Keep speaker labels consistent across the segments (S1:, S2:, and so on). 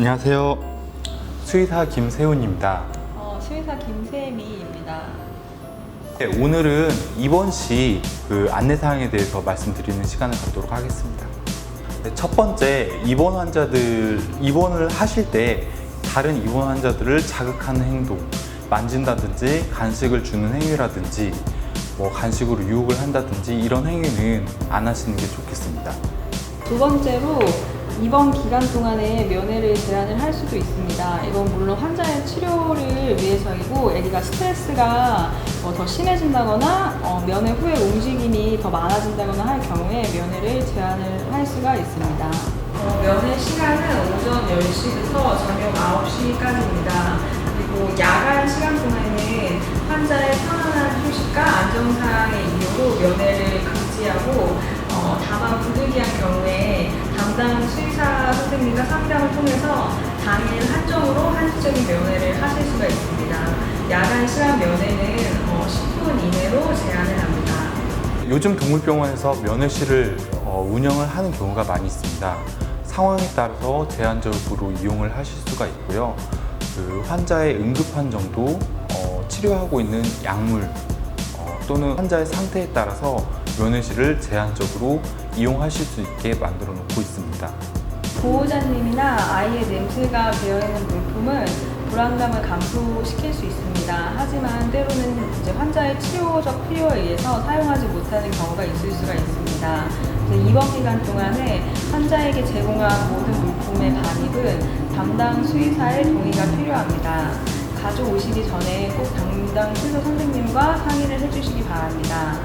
S1: 안녕하세요. 수의사 김세훈입니다.
S2: 어, 수의사 김세미입니다.
S1: 네, 오늘은 입원 시 그 안내사항에 대해서 말씀드리는 시간을 갖도록 하겠습니다. 네, 첫 번째, 입원 환자들, 입원을 하실 때 다른 입원 환자들을 자극하는 행동, 만진다든지 간식을 주는 행위라든지 뭐 간식으로 유혹을 한다든지 이런 행위는 안 하시는 게 좋겠습니다.
S2: 두 번째로 이번 기간 동안에 면회를 제한을 할 수도 있습니다. 이건 물론 환자의 치료를 위해서이고 아기가 스트레스가 어, 더 심해진다거나 어, 면회 후에 움직임이 더 많아진다거나 할 경우에 면회를 제한을 할 수가 있습니다. 어, 면회 시간은 오전 10시부터 저녁 9시까지입니다. 그리고 야간 시간 동안에는 환자의 편안한 휴식과 안정사항의 이유로 면회를 금지하고 어, 다만 부득이한 경우에 담당 수의사 선생님과 상담을 통해서 당일 한정으로 한시적인 면회를 하실 수가 있습니다. 야간 시간 면회는 어, 10분 이내로 제한을 합니다.
S1: 요즘 동물병원에서 면회실을 어, 운영을 하는 경우가 많이 있습니다. 상황에 따라서 제한적으로 이용을 하실 수가 있고요. 그 환자의 응급한 정도, 어, 치료하고 있는 약물 어, 또는 환자의 상태에 따라서 면회실을 제한적으로 이용하실 수 있게 만들어 놓고 있습니다.
S2: 보호자님이나 아이의 냄새가 배어있는 물품은 불안감을 감소시킬 수 있습니다. 하지만 때로는 이제 환자의 치료적 필요에 의해서 사용하지 못하는 경우가 있을 수가 있습니다. 이번 기간 동안에 환자에게 제공한 모든 물품의 반입은 담당 수의사의 동의가 필요합니다. 가져오시기 전에 꼭 담당 수의사 선생님과 상의를 해주시기 바랍니다.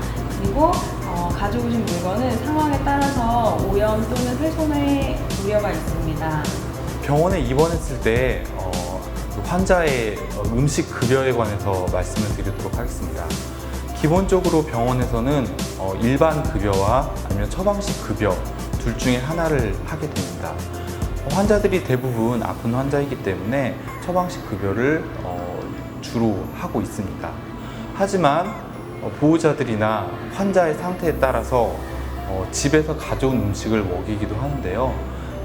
S2: 그리고 어, 가져오신 물건은 상황에 따라서 오염 또는 훼손의 우려가 있습니다.
S1: 병원에 입원했을 때 어, 그 환자의 어, 음식 급여에 관해서 말씀을 드리도록 하겠습니다. 기본적으로 병원에서는 어, 일반 급여와 아니면 처방식 급여 둘 중에 하나를 하게 됩니다. 어, 환자들이 대부분 아픈 환자이기 때문에 처방식 급여를 어, 주로 하고 있습니다. 하지만 어, 보호자들이나 환자의 상태에 따라서 어, 집에서 가져온 음식을 먹이기도 하는데요.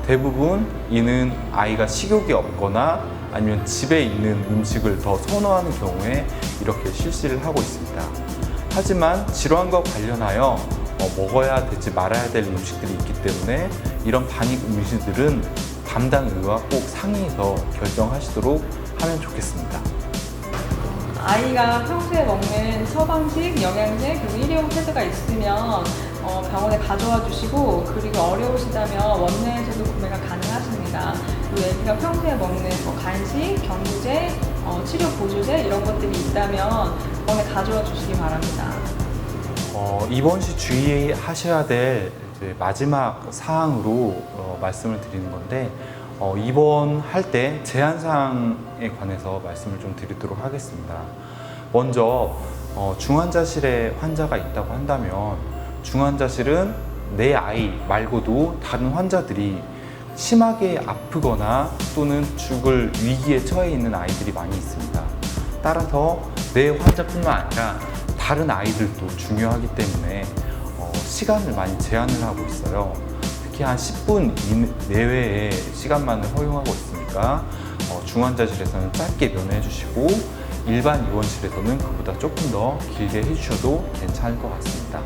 S1: 대부분 이는 아이가 식욕이 없거나 아니면 집에 있는 음식을 더 선호하는 경우에 이렇게 실시를 하고 있습니다. 하지만 질환과 관련하여 어, 먹어야 되지 말아야 될 음식들이 있기 때문에 이런 반입 음식들은 담당 의와 꼭 상의해서 결정하시도록 하면 좋겠습니다.
S2: 아이가 평소에 먹는 처방식, 영양제, 그리고 일회용 패드가 있으면 어, 병원에 가져와 주시고 그리고 어려우시다면 원내에서도 구매가 가능하십니다. 그리고 애기가 평소에 먹는 뭐 간식, 경구제, 어, 치료 보조제 이런 것들이 있다면 병원에 가져와 주시기 바랍니다.
S1: 어, 입원 시 주의하셔야 될 이제 마지막 사항으로 어, 말씀을 드리는 건데 어, 입원할 때 제한 사항에 관해서 말씀을 좀 드리도록 하겠습니다. 먼저 어, 중환자실에 환자가 있다고 한다면 중환자실은 내 아이 말고도 다른 환자들이 심하게 아프거나 또는 죽을 위기에 처해 있는 아이들이 많이 있습니다. 따라서 내 환자뿐만 아니라 다른 아이들도 중요하기 때문에 어, 시간을 많이 제한을 하고 있어요. 특히 한 10분 인- 내외의 시간만을 허용하고 있으니까 어, 중환자실에서는 짧게 면회해 주시고 일반 입원실에서는 그보다 조금 더 길게 해주셔도 괜찮을 것 같습니다.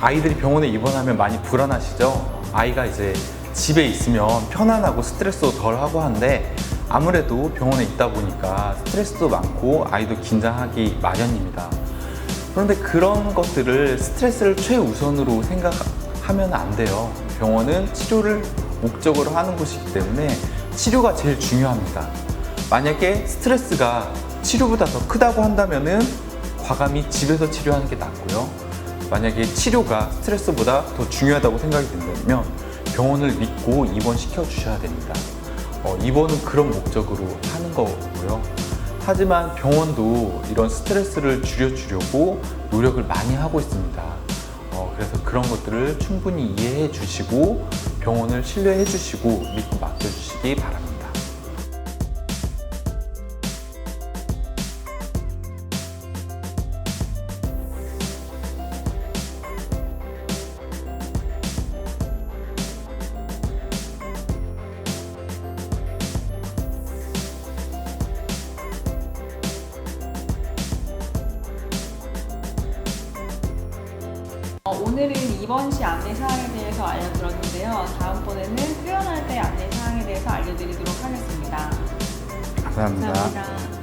S1: 아이들이 병원에 입원하면 많이 불안하시죠? 아이가 이제 집에 있으면 편안하고 스트레스도 덜 하고 한데 아무래도 병원에 있다 보니까 스트레스도 많고 아이도 긴장하기 마련입니다. 그런데 그런 것들을 스트레스를 최우선으로 생각 하면 안 돼요. 병원은 치료를 목적으로 하는 곳이기 때문에 치료가 제일 중요합니다. 만약에 스트레스가 치료보다 더 크다고 한다면은 과감히 집에서 치료하는 게 낫고요. 만약에 치료가 스트레스보다 더 중요하다고 생각이 된다면 병원을 믿고 입원시켜 주셔야 됩니다. 어, 입원은 그런 목적으로 하는 거고요. 하지만 병원도 이런 스트레스를 줄여주려고 노력을 많이 하고 있습니다. 그런 것들을 충분히 이해해 주시고 병원을 신뢰해 주시고 믿고 맡겨 주시기 바랍니다.
S2: 오늘은 입원 시 안내 사항에 대해서 알려드렸는데요. 다음번에는 퇴원할 때 안내 사항에 대해서 알려드리도록 하겠습니다.
S1: 감사합니다.
S2: 감사합니다.